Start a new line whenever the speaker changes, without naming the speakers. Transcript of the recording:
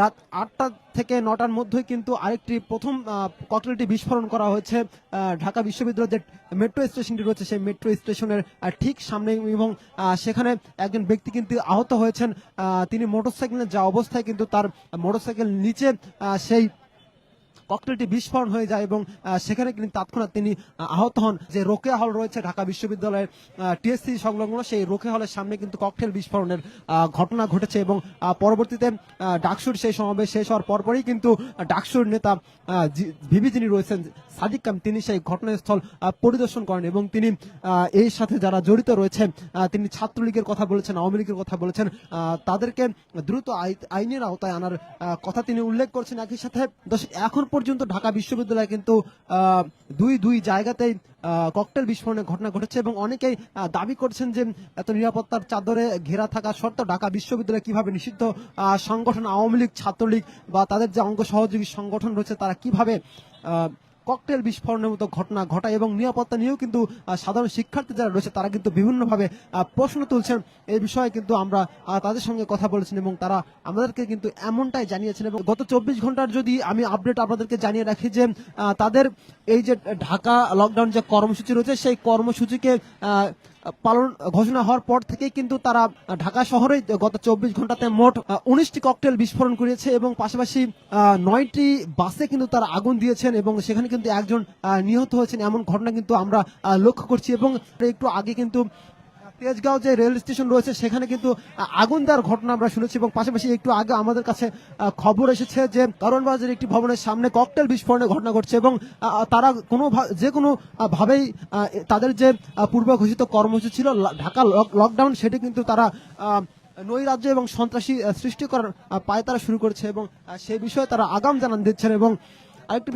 রাত আটটা থেকে নটার মধ্যেই কিন্তু আরেকটি প্রথম ককটেলটি বিস্ফোরণ করা হয়েছে ঢাকা বিশ্ববিদ্যালয়ের যে মেট্রো স্টেশনটি রয়েছে, সেই মেট্রো স্টেশনের ঠিক সামনে এবং সেখানে একজন ব্যক্তি কিন্তু আহত হয়েছেন। তিনি মোটরসাইকেলে যা অবস্থায় কিন্তু তার মোটরসাইকেল নিচে সেই ককটেলটি বিস্ফোরণ হয়ে যায় এবং সেখানে কিন্তু তৎক্ষণাৎ তিনি আহত হন। যে রোকেয়া হল রয়েছে ঢাকা বিশ্ববিদ্যালয়ের টিএসসি সংলগ্ন, সেই রোকেয়া হলের সামনে কিন্তু ককটেল বিস্ফোরণের ঘটনা ঘটেছে এবং পরবর্তীতে ডাকসুর সেই সমাবেশ শেষ হওয়ার পরপরই কিন্তু ডাকসুর নেতা ভিভি যিনি রয়েছেন, সাদিক কাম, তিনি সেই ঘটনাস্থল পরিদর্শন করেন এবং তিনি এর সাথে যারা জড়িত রয়েছে তিনি ছাত্রলীগের কথা বলেছেন, আওয়ামী লীগের কথা বলেছেন তাদেরকে দ্রুত আই- আইনের আওতায় আনার কথা তিনি উল্লেখ করছেন। একই সাথে এখন পর্যন্ত ঢাকা বিশ্ববিদ্যালয়ে কিন্তু দুই দুই জায়গাতেই ককটেল বিস্ফোরণের ঘটনা ঘটেছে এবং অনেকেই দাবি করছেন যে এত নিরাপত্তার চাদরে ঘেরা থাকা সত্ত্বেও ঢাকা বিশ্ববিদ্যালয় কীভাবে নিষিদ্ধ সংগঠন, আওয়ামী লীগ, ছাত্রলীগ বা তাদের যে অঙ্গ সহযোগী সংগঠন রয়েছে তারা কীভাবে ককটেল বিস্ফোরণের মতো ঘটনা ঘটায় এবং নিরাপত্তা নিয়েও কিন্তু সাধারণ শিক্ষার্থী যারা রয়েছে তারা কিন্তু বিভিন্নভাবে প্রশ্ন তুলছেন। এই বিষয়ে কিন্তু আমরা তাদের সঙ্গে কথা বলেছেন এবং তারা আমাদেরকে কিন্তু এমনটাই জানিয়েছেন এবং গত চব্বিশ ঘণ্টার যদি আমি আপডেট আপনাদেরকে জানিয়ে রাখি যে তাদের এই যে ঢাকা লকডাউন যে কর্মসূচি রয়েছে, সেই কর্মসূচিকে পালন, ঘোষণা হওয়ার পর থেকেই কিন্তু তারা ঢাকা শহরে গত চব্বিশ ঘন্টাতে মোট উনিশটি ককটেল বিস্ফোরণ করেছে এবং পাশাপাশি নয়টি বাসে কিন্তু তারা আগুন দিয়েছেন এবং সেখানে কিন্তু একজন নিহত হয়েছেন। এমন ঘটনা কিন্তু আমরা লক্ষ্য করছি এবং একটু আগে কিন্তু তেজগাঁও যে রেল স্টেশন রয়েছে সেখানে কিন্তু আগুন দেওয়ার ঘটনা আমরা শুনেছি এবং পাশাপাশি একটু আগে আমাদের কাছে খবর এসেছে যে কারণবাজারের একটি ভবনের সামনে ককটেল বিস্ফোরণের ঘটনা ঘটছে এবং তারা কোনো যে কোনো ভাবেই তাদের যে পূর্ব ঘোষিত কর্মসূচি ছিল ঢাকা লকডাউন সেটি কিন্তু তারা নৈরাজ্য এবং সন্ত্রাসী সৃষ্টি করার আহ, পায়তারা শুরু করেছে এবং সেই বিষয়ে তারা আগাম জানান দিচ্ছেন এবং আরেকটি